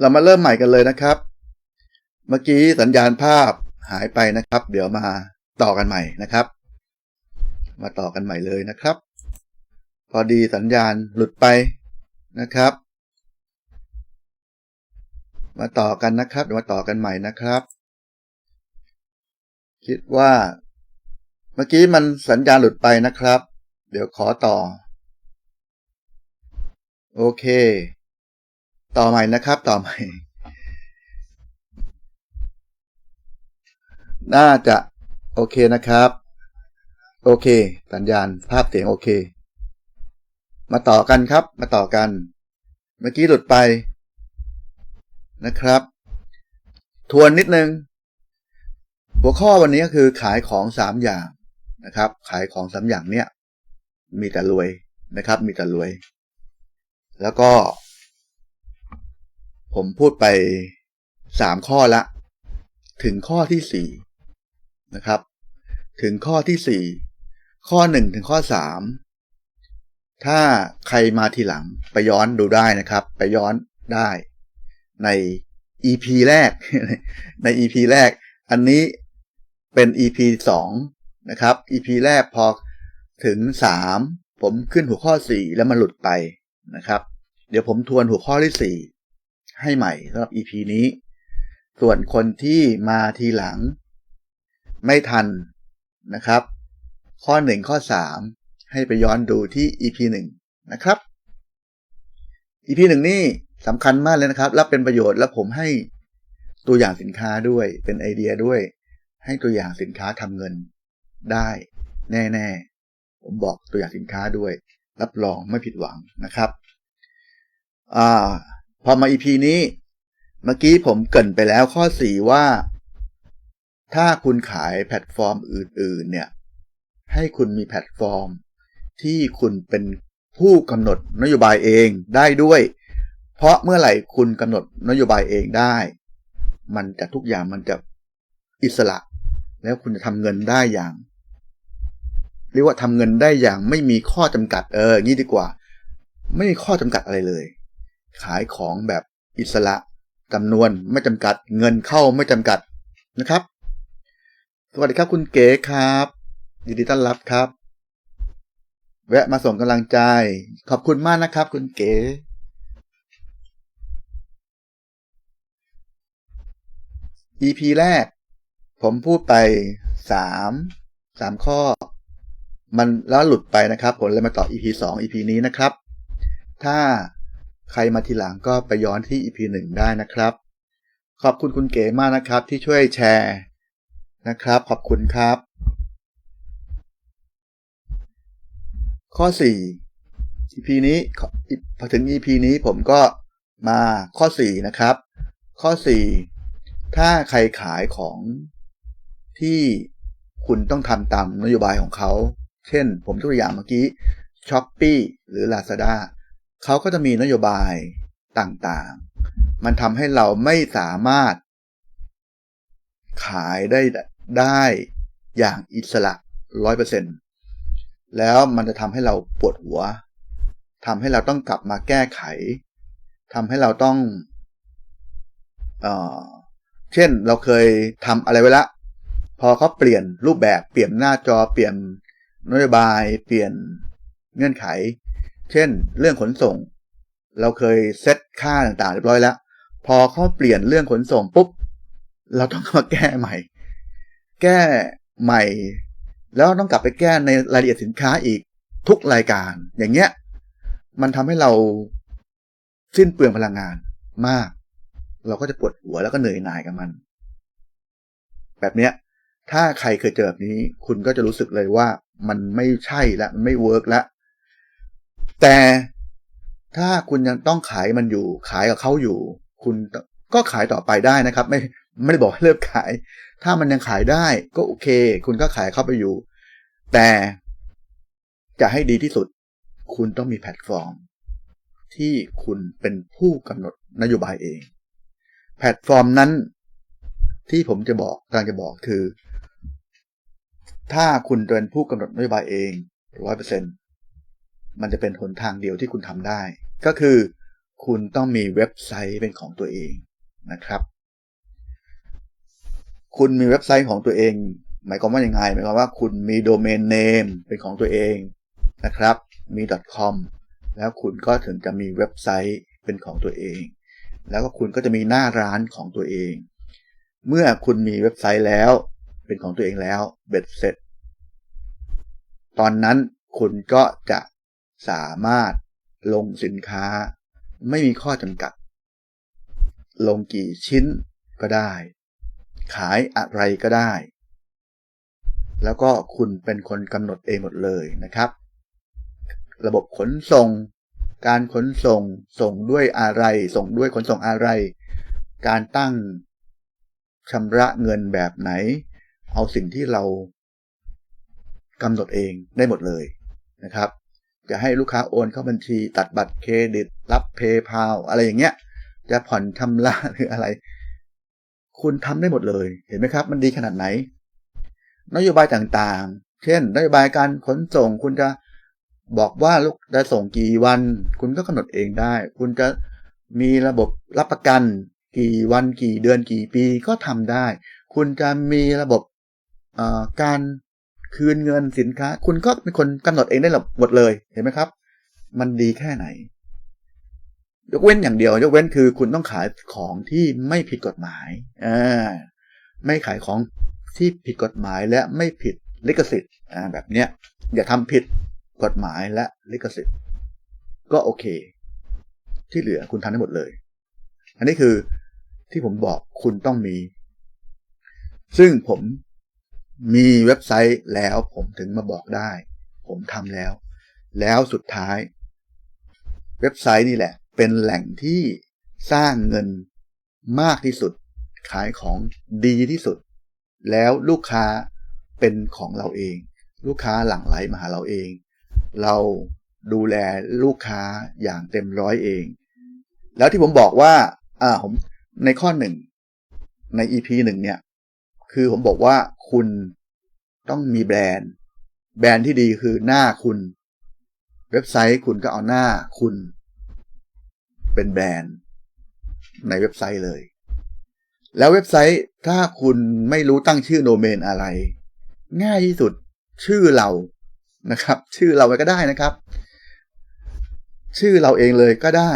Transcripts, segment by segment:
เรามาเริ่มใหม่กันเลยนะครับ เมื่อกี้สัญญาณภาพหายไปนะครับ เดี๋ยวมาต่อกันใหม่นะครับ มาต่อกันใหม่เลยนะครับ พอดีสัญญาณหลุดไปนะครับ มาต่อกันนะครับเดี๋ยวมาต่อกันใหม่นะครับ คิดว่า เมื่อกี้มันสัญญาณหลุดไปนะครับ เดี๋ยวขอต่อ โอเค ต่อใหม่นะครับ ต่อใหม่ น่าจะโอเคนะครับ โอเค สัญญาณภาพเสียงโอเค มาต่อกันครับ มาต่อกัน เมื่อกี้หลุดไปนะครับ ทวนนิดนึง หัวข้อวันนี้ก็คือขายของสามอย่างนะครับ ขายของสามอย่างเนี้ยมีแต่รวยนะครับ มีแต่รวย แล้วก็ ผมพูดไปสามข้อละ ถึงข้อที่สี่นะครับ ถึงข้อที่สี่ข้อหนึ่งถึงข้อสามถ้าใครมาทีหลังไปย้อนดูได้นะครับ ไปย้อนได้ใน EP แรก ใน EP แรก อันนี้เป็น EP สองนะครับ EP แรกพอถึงสามผมขึ้นหัวข้อสี่แล้วมันหลุดไปนะครับ เดี๋ยวผมทวนหัวข้อที่สี่ ให้ใหม่สำหรับ EP นี้ ส่วนคนที่มาทีหลัง ไม่ทันนะครับ ข้อหนึ่งข้อสามให้ไปย้อนดูที่ EP หนึ่งนะครับ EP หนึ่งนี่สำคัญมากเลยนะครับและเป็นประโยชน์และผมให้ตัวอย่างสินค้าด้วยเป็นไอเดียด้วย ให้ตัวอย่างสินค้าทำเงินได้ แน่ๆ ผมบอกตัวอย่างสินค้าด้วย รับรองไม่ผิดหวังนะครับอ่า พอมา EP นี้ เมื่อกี้ผมเกรินไปแล้วข้อ 4 ว่า ถ้าคุณขายแพลตฟอร์มอื่น ๆ เนี่ย ให้คุณมีแพลตฟอร์ม ที่คุณเป็นผู้กำหนดนโยบายเองได้ด้วย เพราะเมื่อไหร่คุณกำหนดนโยบายเองได้ มันจะทุกอย่างมันจะอิสระ แล้วคุณจะทำเงินได้อย่างเรียกว่าทำเงินได้อย่างไม่มีข้อจำกัดเอออย่างนี้ดีกว่า ไม่มีข้อจำกัดอะไรเลย ขายของแบบอิสระจำนวนไม่จำกัด เงินเข้าไม่จำกัดนะครับ สวัสดีครับคุณเก๋ครับยินดีต้อนรับครับ แวะมาส่งกำลังใจ ขอบคุณมากนะครับ คุณเก๋ EP แรก ผมพูดไปสามสามข้อ มันแล้วหลุดไปนะครับ ผมเลยมาต่อ EP สอง EP นี้นะครับ ถ้า ใครมาทีหลังก็ไปย้อนที่ EP หนึ่งได้นะครับ ขอบคุณคุณเก๋มากนะครับที่ช่วยแชร์นะครับ ขอบคุณครับ ข้อ 4 EP นี้พอถึง EP นี้ผมก็มาข้อ 4 นะครับ ข้อ 4 ถ้าใครขายของที่คุณต้องทำตามนโยบายของเขา เช่นผมตัวอย่างเมื่อกี้ s h อ p e e หรือ Lazada เขาก็จะมีนโยบายต่างๆ มันทำให้เราไม่สามารถ ขายได้ได้อย่างอิสระร้อยเปอร์เซ็นต์แล้วมันจะทำให้เราปวดหัวทำให้เราต้องกลับมาแก้ไขทำให้เราต้องเออเช่นเราเคยทำอะไรไว้ละ พอเขาเปลี่ยนรูปแบบเปลี่ยนหน้าจอเปลี่ยนนโยบาย เปลี่ยนเงื่อนไข เช่น เรื่องขนส่ง เราเคยเซตค่าต่างๆเรียบร้อยแล้ว พอเขาเปลี่ยนเรื่องขนส่งปุ๊บ เราต้องมาแก้ใหม่ แก้ใหม่ แล้วต้องกลับไปแก้ในรายละเอียดสินค้าอีกทุกรายการ อย่างเงี้ย มันทำให้เราสิ้นเปลืองพลังงานมาก เราก็จะปวดหัวแล้วก็เหนื่อยหน่ายกับมัน แบบเนี้ย ถ้าใครเคยเจอแบบนี้ คุณก็จะรู้สึกเลยว่ามันไม่ใช่ละมันไม่เวิร์กละ แต่ถ้าคุณยังต้องขายมันอยู่ ขายกับเขาอยู่ คุณก็ขายต่อไปได้นะครับ ไม่ไม่ได้บอกให้เลิกขาย ถ้ามันยังขายได้ก็โอเค คุณก็ขายเข้าไปอยู่ แต่จะให้ดีที่สุด คุณต้องมีแพลตฟอร์ม ที่คุณเป็นผู้กำหนดนโยบายเอง แพลตฟอร์มนั้นที่ผมจะบอกกำลังจะบอกคือ ถ้าคุณเป็นผู้กำหนดนโยบายเองร้อยเปอร์เซ็นต์ มันจะเป็นหนทางเดียวที่คุณทำได้ ก็คือคุณต้องมีเว็บไซต์เป็นของตัวเองนะครับ คุณมีเว็บไซต์ของตัวเอง หมายความว่ายังไงหมายความว่าคุณมีโดเมนเนมเป็นของตัวเองนะครับ มี .com แล้วคุณก็ถึงจะมีเว็บไซต์เป็นของตัวเอง แล้วก็คุณก็จะมีหน้าร้านของตัวเอง เมื่อคุณมีเว็บไซต์แล้ว เป็นของตัวเองแล้วเบ็ดเสร็จ ตอนนั้นคุณก็จะ สามารถลงสินค้า ไม่มีข้อจำกัด ลงกี่ชิ้นก็ได้ ขายอะไรก็ได้ แล้วก็คุณเป็นคนกำหนดเองหมดเลยนะครับ ระบบขนส่ง การขนส่งส่งด้วยอะไร ส่งด้วยขนส่งอะไร การตั้งชำระเงินแบบไหน เอาสิ่งที่เรากำหนดเองได้หมดเลยนะครับ จะให้ลูกค้าโอนเข้าบัญชี ตัดบัตรเครดิต รับเพย์พาอะไรอย่างเงี้ย จะผ่อนชำระหรืออะไร คุณทำได้หมดเลย เห็นไหมครับ มันดีขนาดไหน นโยบายต่างๆ เช่น นโยบายการขนส่งคุณจะบอกว่าลูกจะส่งกี่วัน คุณก็กำหนดเองได้ คุณจะมีระบบรับประกัน กี่วันกี่เดือนกี่ปีก็ทำได้ คุณจะมีระบบการ คืนเงินสินค้า คุณก็เป็นคนกำหนดเองได้หมดเลยเห็นไหมครับ มันดีแค่ไหน ยกเว้นอย่างเดียว ยกเว้นคือคุณต้องขายของที่ไม่ผิดกฎหมายอ่าไม่ขายของที่ผิดกฎหมายและไม่ผิดลิขสิทธิ์อ่าแบบเนี้ยอย่าทำผิดกฎหมายและลิขสิทธิ์ ก็โอเค ที่เหลือคุณทำได้หมดเลย อันนี้คือที่ผมบอกคุณต้องมี ซึ่งผม มีเว็บไซต์แล้วผมถึงมาบอกได้ ผมทำแล้ว แล้วสุดท้าย เว็บไซต์นี่แหละ เป็นแหล่งที่สร้างเงินมากที่สุด ขายของดีที่สุด แล้วลูกค้าเป็นของเราเอง ลูกค้าหลั่งไหลมาหาเราเอง เราดูแลลูกค้าอย่างเต็มร้อยเอง แล้วที่ผมบอกว่า อ่าผมในข้อหนึ่งใน EP หนึ่งเนี่ย คือผมบอกว่า คุณต้องมีแบรนด์ แบรนด์ที่ดีคือหน้าคุณ เว็บไซต์คุณก็เอาหน้าคุณ เป็นแบรนด์ในเว็บไซต์เลย แล้วเว็บไซต์ถ้าคุณไม่รู้ตั้งชื่อโดเมนอะไร ง่ายที่สุดชื่อเรานะครับ ชื่อเราไปก็ได้นะครับ ชื่อเราเองเลยก็ได้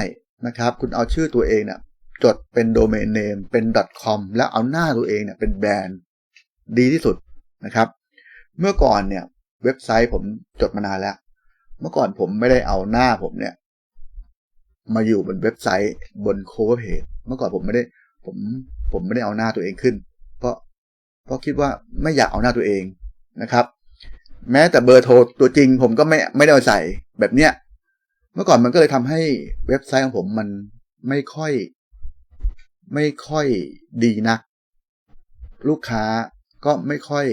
นะครับ คุณเอาชื่อตัวเองเนี่ยจดเป็นโดเมนเนมเป็น .com แล้วเอาหน้าตัวเองเนี่ยเป็นแบรนด์ ดีที่สุดนะครับ เมื่อก่อนเนี่ยเว็บไซต์ผมจดมานานแล้ว เมื่อก่อนผมไม่ได้เอาหน้าผมเนี่ย มาอยู่บนเว็บไซต์บนโคเวอร์เพจเมื่อก่อนผมไม่ได้ ผมผมไม่ได้เอาหน้าตัวเองขึ้น เพราะเพราะคิดว่าไม่อยากเอาหน้าตัวเองนะครับ แม้แต่เบอร์โทรตัวจริง ผมก็ไม่ไม่ได้เอาใส่แบบเนี้ยเมื่อก่อนมันก็เลยทำให้เว็บไซต์ของผมมันไม่ค่อย ไม่ค่อยดีนัก ลูกค้า ก็ไม่ค่อย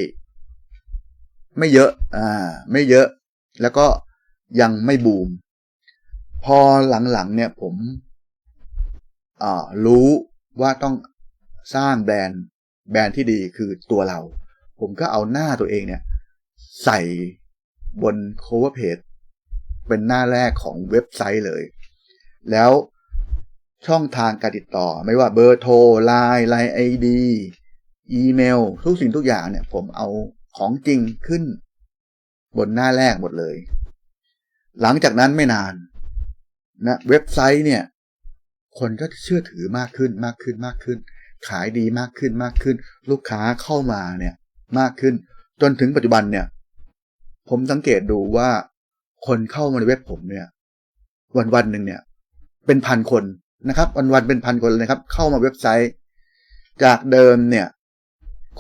ไม่เยอะ อ่า ไม่เยอะ แล้วก็ยังไม่บูม พอหลังๆเนี่ยผมอ่ารู้ว่าต้องสร้างแบรนด์แบรนด์ที่ดีคือตัวเรา ผมก็เอาหน้าตัวเองเนี่ย ใส่บน cover page เป็นหน้าแรกของเว็บไซต์เลย แล้วช่องทางการติดต่อไม่ว่าเบอร์โทรไลน์ไลน์ไอดี อีเมล ทุกสิ่งทุกอย่างเนี่ย ผมเอาของจริงขึ้น บนหน้าแรกหมดเลย หลังจากนั้นไม่นานนะเว็บไซต์เนี่ย คนก็เชื่อถือมากขึ้นมากขึ้นมากขึ้น ขายดีมากขึ้นมากขึ้น ลูกค้าเข้ามาเนี่ย มากขึ้น จนถึงปัจจุบันเนี่ย ผมสังเกตดูว่าคนเข้ามาในเว็บผมเนี่ย วันวันหนึ่งเนี่ย เป็นพันคนนะครับ วันวันเป็นพันคนเลยครับ เข้ามาเว็บไซต์ จากเดิมเนี่ย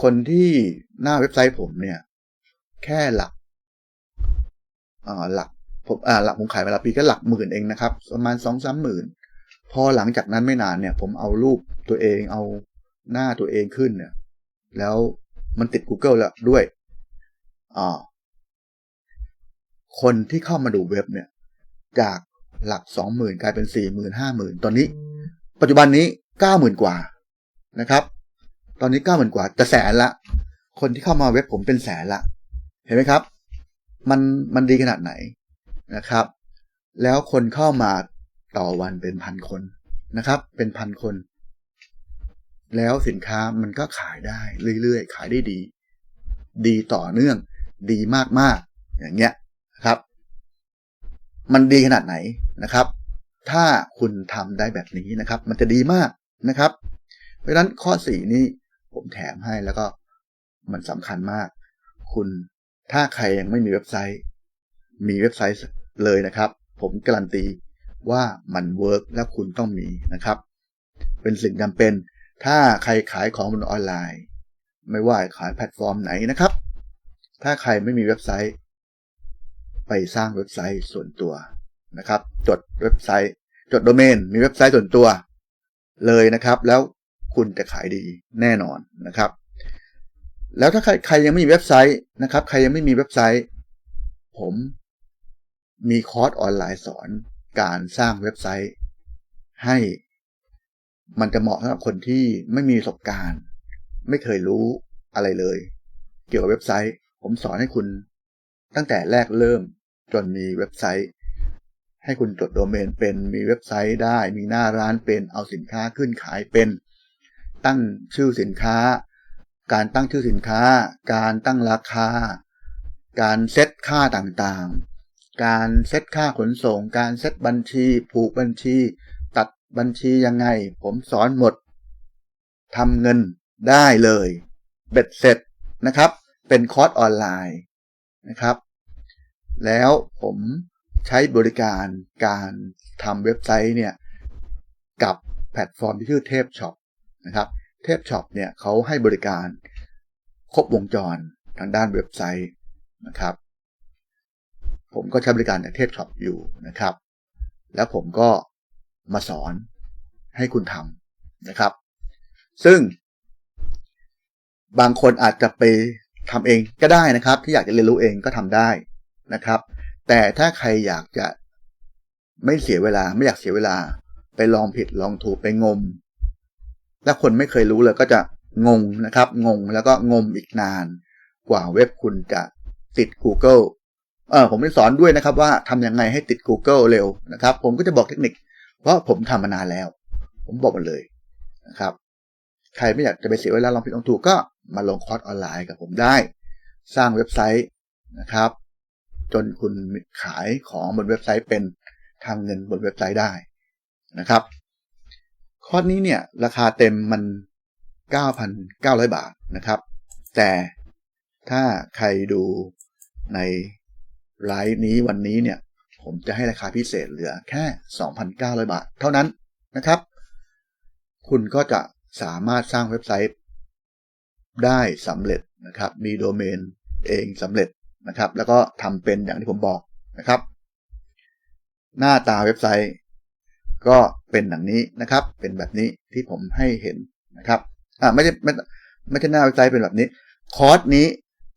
คนที่หน้าเว็บไซต์ผมเนี่ย แค่หลักอ่าหลักผมอ่าหลักผมขายเวลาปีก็หลักหมื่นเองนะครับ ประมาณสองสามหมื่น พอหลังจากนั้นไม่นานเนี่ย ผมเอารูปตัวเองเอาหน้าตัวเองขึ้นเนี่ย แล้วมันติด Google แล้วด้วยอ่าคนที่เข้ามาดูเว็บเนี่ย จากหลักสองหมื่นกลายเป็นสี่หมื่นห้าหมื่นตอนนี้ ปัจจุบันนี้เก้าหมื่นกว่านะครับ ตอนนี้เก้าหมื่นกว่าจะแสนละ คนที่เข้ามาเว็บผมเป็นแสนละ เห็นไหมครับ มันมันดีขนาดไหนนะครับ แล้วคนเข้ามาต่อวันเป็นพันคนนะครับ เป็นพันคน แล้วสินค้ามันก็ขายได้เรื่อยๆ ขายได้ดี ดีต่อเนื่อง ดีมากๆ อย่างเงี้ยครับ มันดีขนาดไหนนะครับ ถ้าคุณทำได้แบบนี้นะครับ มันจะดีมากนะครับ เพราะฉะนั้นข้อสี่นี้ ผมแถมให้แล้วก็มันสำคัญมาก คุณถ้าใครยังไม่มีเว็บไซต์ มีเว็บไซต์เลยนะครับ ผมการันตีว่ามันเวิร์กและคุณต้องมีนะครับ เป็นสิ่งจำเป็น ถ้าใครขายของบนออนไลน์ ไม่ว่าขายแพลตฟอร์มไหนนะครับ ถ้าใครไม่มีเว็บไซต์ ไปสร้างเว็บไซต์ส่วนตัวนะครับ จดเว็บไซต์ จดโดเมน มีเว็บไซต์ส่วนตัว เลยนะครับ แล้ว คุณจะขายดีแน่นอนนะครับ แล้วถ้าใครใครยังไม่มีเว็บไซต์นะครับ ใครยังไม่มีเว็บไซต์ ผมมีคอร์สออนไลน์สอนการสร้างเว็บไซต์ ให้มันจะเหมาะสำหรับคนที่ไม่มีประสบการณ์ ไม่เคยรู้อะไรเลย เกี่ยวกับเว็บไซต์ ผมสอนให้คุณตั้งแต่แรกเริ่มจนมีเว็บไซต์ ให้คุณจดโดเมนเป็นมีเว็บไซต์ได้ มีหน้าร้านเป็นเอาสินค้าขึ้นขายเป็น ตั้งชื่อสินค้า การตั้งชื่อสินค้า การตั้งราคา การเซตค่าต่างๆ การเซตค่าขนส่ง การเซตบัญชี ผูกบัญชี ตัดบัญชียังไง ผมสอนหมดทำเงินได้เลย เบ็ดเสร็จนะครับ เป็นคอร์สออนไลน์นะครับ แล้วผมใช้บริการการทำเว็บไซต์เนี่ย กับแพลตฟอร์มที่ชื่อเทพช็อป นะครับเทพช็อปเนี่ยเขาให้บริการครบวงจรทางด้านเว็บไซต์นะครับ ผมก็ใช้บริการจากเทพช็อปอยู่นะครับ แล้วผมก็มาสอนให้คุณทำนะครับ ซึ่ง บางคนอาจจะไปทำเองก็ได้นะครับ ที่อยากจะเรียนรู้เองก็ทำได้นะครับ แต่ถ้าใครอยากจะไม่เสียเวลาไม่อยากเสียเวลาไปลองผิดลองถูกไปงม และคนไม่เคยรู้เลยก็จะงงนะครับ งงแล้วก็งมอีกนาน กว่าเว็บคุณจะติด Google เออผมได้สอนด้วยนะครับว่าทำยังไงให้ติด Google เร็วนะครับ ผมก็จะบอกเทคนิค เพราะผมทำมานานแล้ว ผมบอกมาเลยนะครับ ใครไม่อยากจะไปเสียเวลาลองผิดลองถูกก็มาลงคอร์สออนไลน์กับผมได้ สร้างเว็บไซต์นะครับ จนคุณขายของบนเว็บไซต์เป็นทำเงินบนเว็บไซต์ได้นะครับ คอร์สนี้เนี่ยราคาเต็มมัน 9,900 บาทนะครับ แต่ถ้าใครดูในไลฟ์นี้วันนี้เนี่ย ผมจะให้ราคาพิเศษเหลือแค่ 2,900 บาท เท่านั้นนะครับ คุณก็จะสามารถสร้างเว็บไซต์ได้สำเร็จนะครับ มีโดเมนเองสำเร็จนะครับ แล้วก็ทำเป็นอย่างที่ผมบอกนะครับ หน้าตาเว็บไซต์ ก็เป็นอย่างนี้นะครับ เป็นแบบนี้ที่ผมให้เห็นนะครับอ่าไม่ใช่ไม่ไม่ใช่หน้าเว็บไซต์เป็นแบบนี้ คอร์สนี้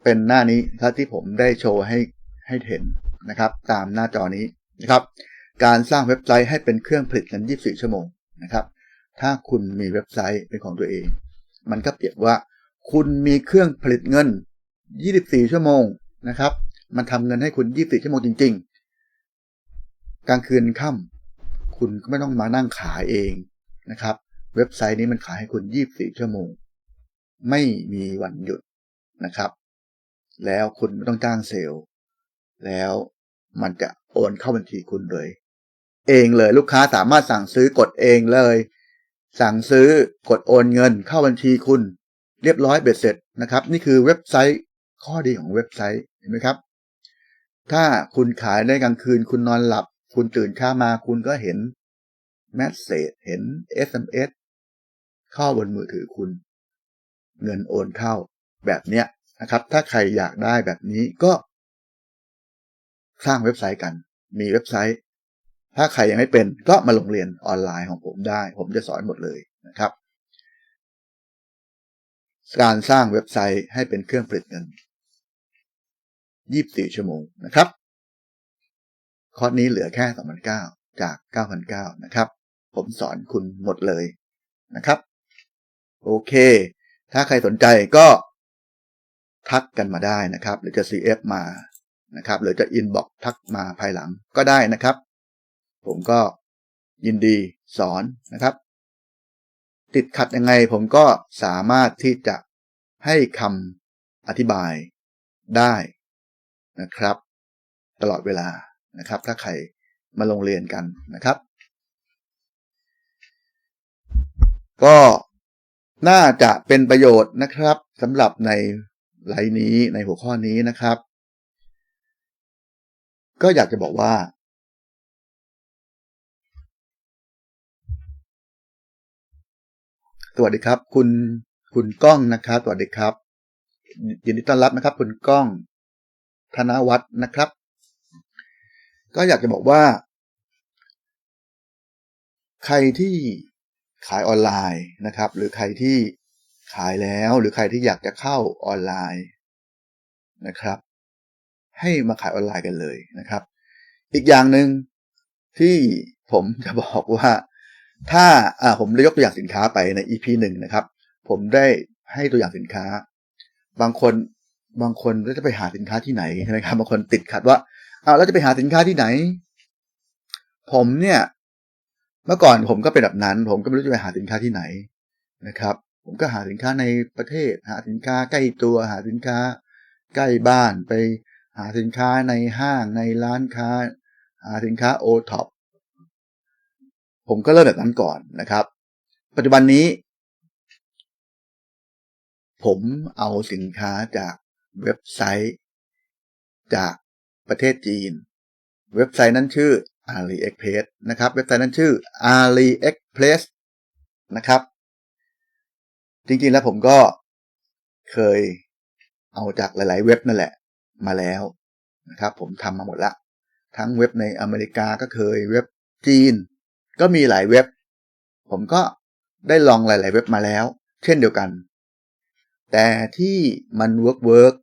เป็นหน้านี้ครับที่ผมได้โชว์ให้ให้เห็นนะครับ ตามหน้าจอนี้นะครับ การสร้างเว็บไซต์ให้เป็นเครื่องผลิตกัน24 ชั่วโมงนะครับ ถ้าคุณมีเว็บไซต์เป็นของตัวเอง มันก็เปรียบว่า คุณมีเครื่องผลิตเงิน 24 ชั่วโมงนะครับ มันทำเงินให้คุณ 24 ชั่วโมงจริง ๆ กลางคืนค่ำ คุณก็ไม่ต้องมานั่งขายเองนะครับ เว็บไซต์นี้มันขายให้คุณ 24 ชั่วโมง ไม่มีวันหยุดนะครับ แล้วคุณไม่ต้องจ้างเซลล์ แล้วมันจะโอนเข้าบัญชีคุณเลย เองเลยลูกค้าสามารถสั่งซื้อกดเองเลย สั่งซื้อกดโอนเงินเข้าบัญชีคุณ เรียบร้อยเบ็ดเสร็จนะครับ นี่คือเว็บไซต์ข้อดีของเว็บไซต์เห็นไหมครับ ถ้าคุณขายได้กลางคืนคุณนอนหลับ คุณตื่นเช้ามาคุณก็เห็นแมสเซจเห็น SMS เข้าบนมือถือคุณ เงินโอนเข้าแบบเนี้ยนะครับ ถ้าใครอยากได้แบบนี้ก็ สร้างเว็บไซต์กัน มีเว็บไซต์ ถ้าใครยังไม่เป็นก็มาลงเรียนออนไลน์ของผมได้ ผมจะสอนหมดเลยนะครับ การสร้างเว็บไซต์ให้เป็นเครื่องผลิตเงิน 24 ชั่วโมงนะครับ คอร์สนี้เหลือแค่2,900จาก9,900นะครับ ผมสอนคุณหมดเลยนะครับ โอเค ถ้าใครสนใจก็ทักกันมาได้นะครับ หรือจะ CF มานะครับหรือจะ inbox ทักมาภายหลังก็ได้นะครับ ผมก็ยินดีสอนนะครับ ติดขัดยังไงผมก็สามารถที่จะให้คำอธิบายได้นะครับ ตลอดเวลา นะครับ ถ้าใครมาลงเรียนกันนะครับ ก็น่าจะเป็นประโยชน์นะครับสำหรับในไลน์นี้ในหัวข้อนี้นะครับ ก็อยากจะบอกว่า สวัสดีครับ คุณคุณก้องนะครับ สวัสดีครับยินดีต้อนรับนะครับ คุณก้อง ธนวัฒน์นะครับ ก็อยากจะบอกว่า ใครที่ขายออนไลน์นะครับ หรือใครที่ขายแล้วหรือใครที่อยากจะเข้าออนไลน์นะครับ ให้มาขายออนไลน์กันเลยนะครับ อีกอย่างหนึ่งที่ผมจะบอกว่าถ้าอ่าผมได้ยกตัวอย่างสินค้าไปใน EP หนึ่งนะครับ ผมได้ให้ตัวอย่างสินค้า บางคนบางคนก็จะไปหาสินค้าที่ไหนใช่ไหมครับบางคนติดขัดว่า อ้าวเราจะไปหาสินค้าที่ไหน ผมเนี่ย เมื่อก่อนผมก็เป็นแบบนั้น ผมก็ไม่รู้จะไปหาสินค้าที่ไหนนะครับ ผมก็หาสินค้าในประเทศ หาสินค้าใกล้ตัว หาสินค้า ใกล้บ้านไปหาสินค้าในห้างในร้านค้า หาสินค้าโอท็อปผมก็เริ่มแบบนั้นก่อนนะครับ ปัจจุบันนี้ ผมเอาสินค้าจากเว็บไซต์ จาก ประเทศจีน เว็บไซต์นั้นชื่อ AliExpress นะครับ เว็บไซต์นั้นชื่อ AliExpress นะครับ จริงๆแล้วผมก็เคยเอาจากหลาย ๆ เว็บนั่นแหละมาแล้วนะครับ ผมทำมาหมดละ ทั้งเว็บในอเมริกาก็เคยเว็บจีน ก็มีหลายเว็บ ผมก็ได้ลองหลาย ๆ เว็บมาแล้ว เช่นเดียวกัน แต่ที่มันเวิร์กเวิร์ก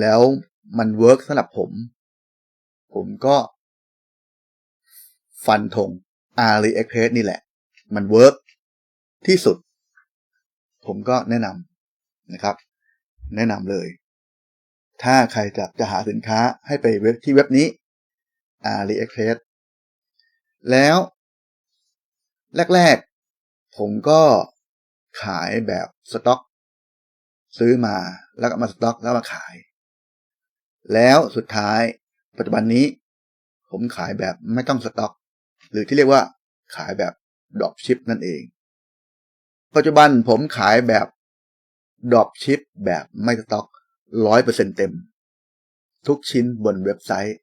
แล้ว มันเวิร์กสำหรับผม ผมก็ฟันธง AliExpress นี่แหละ มันเวิร์กที่สุด ผมก็แนะนำนะครับ แนะนำเลย ถ้าใครจะจะหาสินค้าให้ไปเว็บที่เว็บนี้ AliExpress แล้ว แรก ๆ ผมก็ขายแบบสต็อก ซื้อมาแล้วก็มาสต็อกแล้วมาขาย แล้วสุดท้าย ปัจจุบันนี้ ผมขายแบบไม่ต้องสต็อก หรือที่เรียกว่าขายแบบดรอปชิปนั่นเอง ปัจจุบันผมขายแบบดรอปชิปแบบไม่สต็อกร้อยเปอร์เซ็นเต็ม ทุกชิ้นบนเว็บไซต์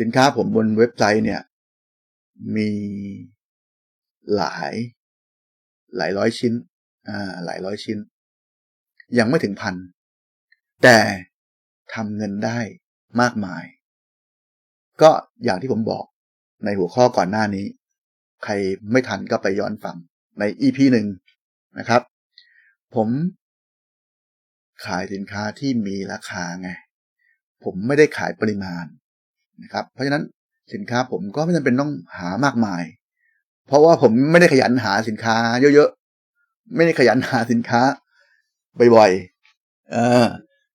สินค้าผมบนเว็บไซต์เนี่ย มีหลาย หลายร้อยชิ้น อ่า หลายร้อยชิ้น ยังไม่ถึงพัน แต่ ทำเงินได้มากมาย ก็อย่างที่ผมบอกในหัวข้อก่อนหน้านี้ ใครไม่ทันก็ไปย้อนฟังใน EP หนึ่งนะครับ ผมขายสินค้าที่มีราคาไง ผมไม่ได้ขายปริมาณนะครับ เพราะฉะนั้นสินค้าผมก็ไม่จำเป็นต้องหามากมาย เพราะว่าผมไม่ได้ขยันหาสินค้าเยอะๆ ไม่ได้ขยันหาสินค้าบ่อยๆ เออ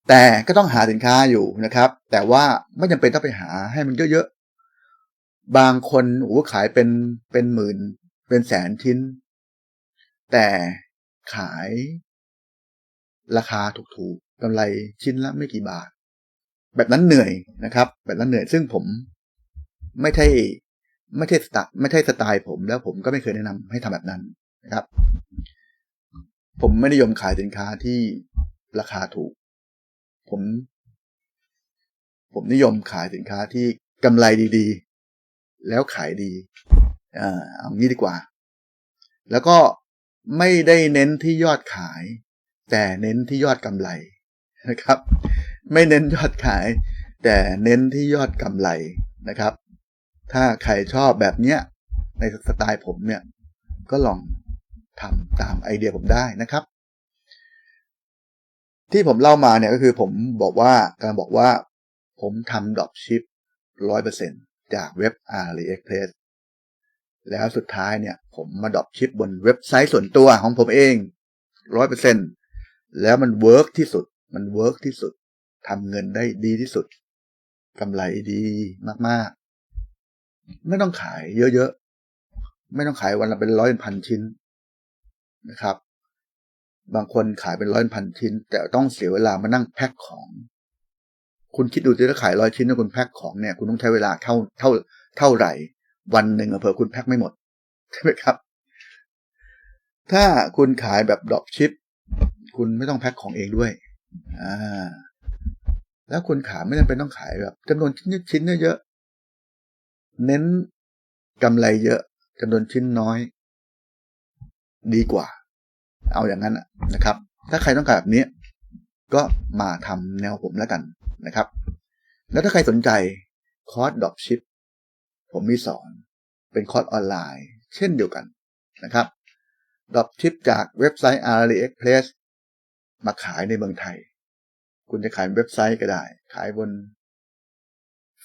แต่ก็ต้องหาสินค้าอยู่นะครับ แต่ว่าไม่จำเป็นต้องไปหาให้มันเยอะๆ บางคนโอ้ขายเป็นเป็นหมื่น เป็นแสนชิ้น แต่ขายราคาถูกๆกำไรชิ้นละไม่กี่บาท แบบนั้นเหนื่อยนะครับ แบบนั้นเหนื่อยซึ่งผมไม่ใช่ไม่ใช่สไตล์ไม่ใช่สไตล์ผมแล้วผมก็ไม่เคยแนะนำให้ทำแบบนั้นนะครับ ผมไม่นิยมขายสินค้าที่ราคาถูก ผม ผมนิยมขายสินค้าที่กำไรดีๆ แล้วขายดีอ่าเอางี้ดีกว่า แล้วก็ไม่ได้เน้นที่ยอดขาย แต่เน้นที่ยอดกำไรนะครับ ไม่เน้นยอดขาย แต่เน้นที่ยอดกำไรนะครับ ถ้าใครชอบแบบเนี้ยในสไตล์ผมเนี่ย ก็ลองทำตามไอเดียผมได้นะครับ ที่ผมเล่ามาเนี่ยก็คือผมบอกว่าการบอกว่าผมทำดรอปชิปร้อยเปอร์เซ็นจากเว็บ AliExpress แล้วสุดท้ายเนี่ยผมมาดรอปชิปบนเว็บไซต์ส่วนตัวของผมเองร้อยเปอร์เซ็นแล้วมันเวิร์กที่สุด มันเวิร์กที่สุดทำเงินได้ดีที่สุดกำไรดีมากๆ ไม่ต้องขายเยอะๆ ไม่ต้องขายวันละเป็นร้อยเป็นพันชิ้นนะครับ บางคนขายเป็นร้อยพันชิ้น แต่ต้องเสียเวลามานั่งแพ็คของ คุณคิดดูสิถ้าขายร้อยชิ้นแล้วคุณแพ็คของเนี่ย คุณต้องใช้เวลาเท่าเท่าเท่าไหร่ วันหนึ่งเผื่อคุณแพ็คไม่หมดใช่ไหมครับ ถ้าคุณขายแบบดรอปชิป คุณไม่ต้องแพ็คของเองด้วย อ่า แล้วคุณขายไม่จำเป็นต้องขายแบบจำนวนชิ้นชิ้นเยอะเน้นกำไรเยอะจำนวนชิ้นน้อย ดีกว่า เอาอย่างนั้นนะครับ ถ้าใครต้องการแบบนี้ ก็มาทำแนวผมแล้วกันนะครับ แล้วถ้าใครสนใจคอร์สดรอปชิปผมมีสอนเป็นคอร์สออนไลน์ เช่นเดียวกันนะครับดรอปชิปจากเว็บไซต์ AliExpress มาขายในเมืองไทย คุณจะขายเว็บไซต์ก็ได้ ขายบน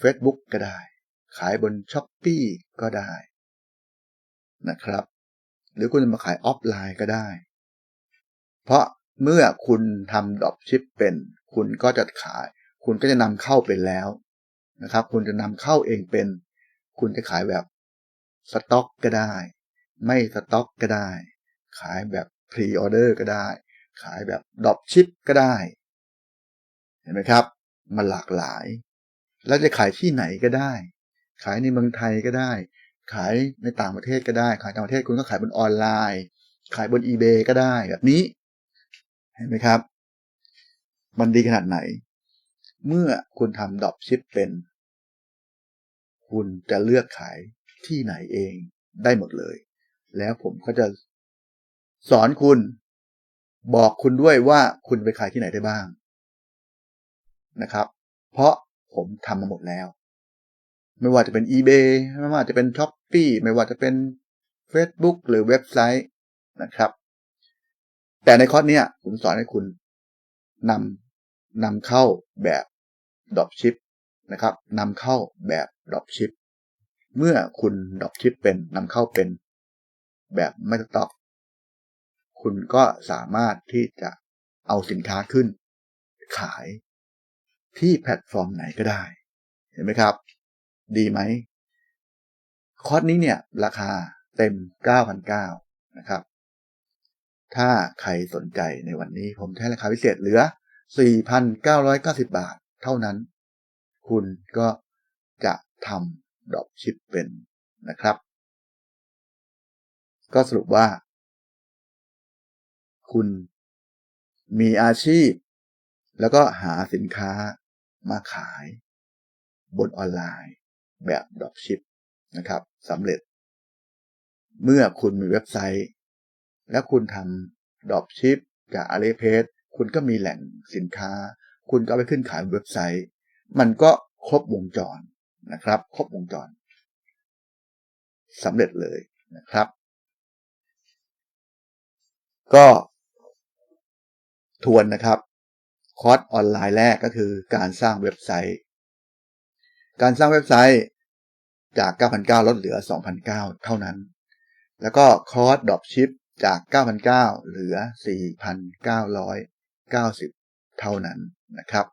Facebook ก็ได้ ขายบนช้อปปีก็ได้นะครับ หรือคุณจะมาขายออฟไลน์ก็ได้ เพราะเมื่อคุณทำดรอปชิปเป็น คุณก็จะขาย คุณก็จะนำเข้าเป็นแล้วนะครับ คุณจะนำเข้าเองเป็น คุณจะขายแบบสต็อกก็ได้ ไม่สต็อกก็ได้ ขายแบบพรีออเดอร์ก็ได้ ขายแบบดรอปชิปก็ได้ เห็นไหมครับ มันหลากหลาย แล้วจะขายที่ไหนก็ได้ ขายในเมืองไทยก็ได้ ขายในต่างประเทศก็ได้ ขายต่างประเทศคุณก็ขายบนออนไลน์ ขายบน eBay ก็ได้แบบนี้ เห็นไหมครับ มันดีขนาดไหน เมื่อคุณทำดรอปชิปเป็น คุณจะเลือกขายที่ไหนเองได้หมดเลย แล้วผมก็จะสอนคุณบอกคุณด้วยว่าคุณไปขายที่ไหนได้บ้างนะครับ เพราะผมทำมาหมดแล้ว ไม่ว่าจะเป็น eBay ไม่ว่าจะเป็น s h อ p e e ไม่ว่าจะเป็น Facebook หรือเว็บไซต์นะครับ แต่ในคอร์สนี้ผมสอนให้คุณนำนำเข้าแบบ Dropship นะครับนำเข้าแบบ Dropship เมื่อคุณ Dropship เป็นนำเข้าเป็นแบบไม่ตอกคุณก็สามารถที่จะเอาสินค้าขึ้น ขายที่แพลตฟอร์มไหนก็ได้ เห็นไหมครับ ดีไหมคอร์สนี้เนี่ย ราคาเต็ม 9,900นะครับ ถ้าใครสนใจในวันนี้ผมใช้ราคาพิเศษเหลือ 4,990 บาทเท่านั้น คุณก็จะทำดอกชิปเป็นนะครับ ก็สรุปว่า คุณมีอาชีพ แล้วก็หาสินค้ามาขายบนออนไลน์แบบดรอปชิปนะครับสำเร็จ เมื่อคุณมีเว็บไซต์ และคุณทำดอปชิปจากอาลีเพจคุณก็มีแหล่งสินค้า คุณก็ไปขึ้นขายเว็บไซต์ มันก็ครบวงจรนะครับ ครบวงจรสำเร็จเลยนะครับ ก็ทวนนะครับ คอร์สออนไลน์แรกก็คือการสร้างเว็บไซต์ การสร้างเว็บไซต์จาก 9,900 ลดเหลือ 2,900 เท่านั้น แล้วก็คอร์สดรอปชิป จาก 9,900 เหลือ 4,990 เท่านั้นนะครับ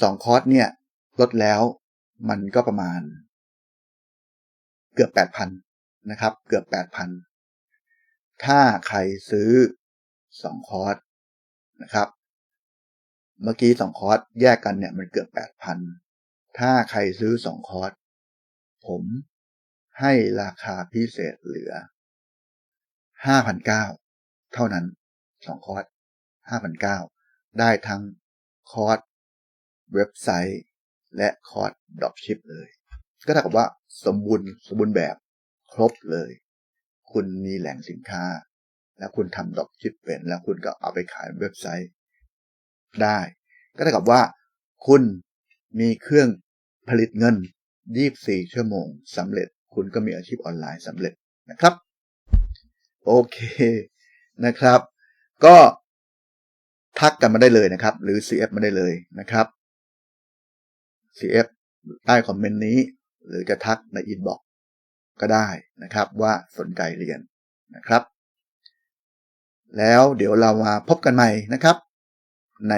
สองคอร์สเนี่ย ลดแล้วมันก็ประมาณ เกือบ 8,000 นะครับ เกือบ 8,000 ถ้าใครซื้อ 2 คอร์สนะครับ เมื่อกี้ 2 คอร์สแยกกันเนี่ยมันเกือบ 8,000 ถ้าใครซื้อสองคอร์สผมให้ราคาพิเศษเหลือ 5,900เท่านั้นสองคอร์ส5,900ได้ทั้งคอร์สเว็บไซต์ และคอร์สดรอปชิปเลย ก็เท่ากับว่าสมบูรณ์สมบูรณ์แบบครบเลย คุณมีแหล่งสินค้า แล้วคุณทำดรอปชิปเป็นแล้วคุณก็เอาไปขายเว็บไซต์ ได้ ก็เท่ากับว่า คุณมีเครื่องผลิตเงิน 24 ชั่วโมงสำเร็จ คุณก็มีอาชีพออนไลน์สำเร็จนะครับ โอเคนะครับ ก็ทักกันมาได้เลยนะครับ หรือ CF มาได้เลยนะครับ CF ใต้คอมเมนต์นี้ หรือจะทักในอินบ็อกก็ได้นะครับว่าสนใจเรียนนะครับ แล้วเดี๋ยวเรามาพบกันใหม่นะครับ ใน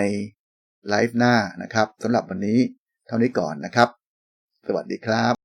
ไลฟ์หน้านะครับสำหรับวันนี้เท่านี้ก่อนนะครับ สวัสดีครับ